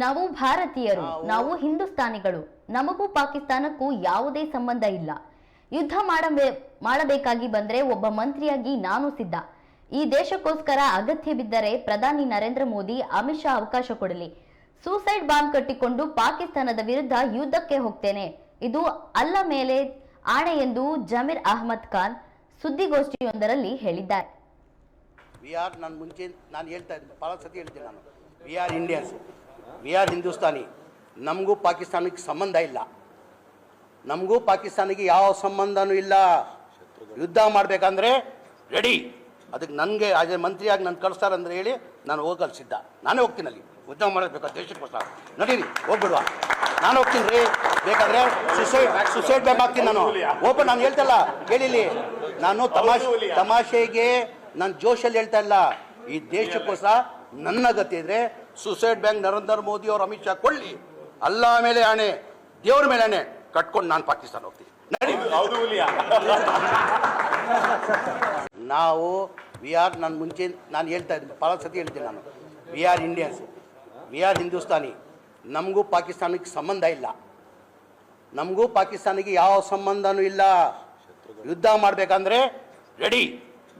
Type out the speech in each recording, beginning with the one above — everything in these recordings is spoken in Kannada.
ನಾವು ಭಾರತೀಯರು ನಾವು ಹಿಂದೂಸ್ತಾನಿಗಳು. ನಮಗೂ ಪಾಕಿಸ್ತಾನಕ್ಕೂ ಯಾವುದೇ ಸಂಬಂಧ ಇಲ್ಲ. ಯುದ್ಧ ಮಾಡಬೇ ಮಾಡಬೇಕಾಗಿ ಬಂದ್ರೆ ಒಬ್ಬ ಮಂತ್ರಿಯಾಗಿ ನಾನು ಸಿದ್ಧ. ಈ ದೇಶಕ್ಕೋಸ್ಕರ ಅಗತ್ಯ ಬಿದ್ದರೆ ಪ್ರಧಾನಿ ನರೇಂದ್ರ ಮೋದಿ ಅಮಿತ್ ಶಾ ಅವಕಾಶ ಕೊಡಲಿ. ಸೂಸೈಡ್ ಬಾಂಬ್ ಕಟ್ಟಿಕೊಂಡು ಪಾಕಿಸ್ತಾನದ ವಿರುದ್ಧ ಯುದ್ಧಕ್ಕೆ ಹೋಗ್ತೇನೆ. ಇದು ಅಲ್ಲ ಮೇಲೆ ಆಣೆ ಎಂದು ಜಮೀರ್ ಅಹಮದ್ ಖಾನ್ ಸುದ್ದಿಗೋಷ್ಠಿಯೊಂದರಲ್ಲಿ ಹೇಳಿದ್ದಾರೆ. ನಾನು ಮುಂಚೆ ನಾನು ಹೇಳ್ತಾ ಭಾಳ ಸತಿ ಹೇಳ್ತೀನಿ ನಾನು. We are Indians. We are Hindustani, ನಮಗೂ ಪಾಕಿಸ್ತಾನಕ್ಕೆ ಸಂಬಂಧ ಇಲ್ಲ. ನಮಗೂ ಪಾಕಿಸ್ತಾನಿಗೆ ಯಾವ ಸಂಬಂಧನೂ ಇಲ್ಲ. ಯುದ್ಧ ಮಾಡಬೇಕಂದ್ರೆ ರೆಡಿ ಅದಕ್ಕೆ ನನಗೆ ಅದೇ ಮಂತ್ರಿಯಾಗಿ ನಾನು ಕಳಿಸ್ತಾರಂದ್ರೆ ಹೇಳಿ ನಾನು ಹೋಗಲು ಸಿದ್ಧ. ನಾನೇ ಹೋಗ್ತೀನಿ ಅಲ್ಲಿ. ಯುದ್ಧ ಮಾಡಬೇಕು ದೇಶಕ್ಕೋಸ್ಕರ ನಡೀರಿ, ಹೋಗ್ಬಿಡುವ. ನಾನು ಹೋಗ್ತೀನಿ ರೀ. ಬೇಕಾದ್ರೆ ಸುಸೈಡ್ ಸುಸೈಡ್ ಬೇಕು ಹಾಕ್ತೀನಿ ನಾನು. ಓಪನ್ ನಾನು ಹೇಳ್ತಲ್ಲ ಕೇಳಿಲಿ ನಾನು ತಮಾಷೆ, ತಮಾಷೆಗೆ ನಾನು ಜೋಶಲ್ಲಿ ಹೇಳ್ತಾ ಇಲ್ಲ. ಈ ದೇಶಕ್ಕೋಸ್ಕರ ನನ್ನ ಗತಿ ಇದ್ರೆ ಸುಸೈಡ್ ಬ್ಯಾಂಕ್ ನರೇಂದ್ರ ಮೋದಿ ಅವರು ಅಮಿತ್ ಶಾ ಕೊಳ್ಳಿ. ಅಲ್ಲ ಮೇಲೆ ಆಣೆ ದೇವ್ರ ಮೇಲೆ ಆಣೆ ಕಟ್ಕೊಂಡು ನಾನು ಪಾಕಿಸ್ತಾನ ಹೋಗ್ತೀನಿ. ನಾವು ವಿ ಆರ್ ನಾನು ಮುಂಚೆ ನಾನು ಹೇಳ್ತಾ ಇದ್ದೀನಿ ಭಾಳ ಸತಿ ಹೇಳ್ತೀನಿ ನಾನು. We are Indians we are Hindustani. ನಮಗೂ ಪಾಕಿಸ್ತಾನಕ್ಕೆ ಸಂಬಂಧ ಇಲ್ಲ. ನಮಗೂ ಪಾಕಿಸ್ತಾನಿಗೆ ಯಾವ ಸಂಬಂಧನೂ ಇಲ್ಲ. ಯುದ್ಧ ಮಾಡಬೇಕಂದ್ರೆ ರೆಡಿ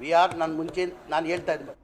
ವಿ ಆರ್ ನಾನು ಮುಂಚೆ ನಾನು ಹೇಳ್ತಾ ಇದ್ದೆ.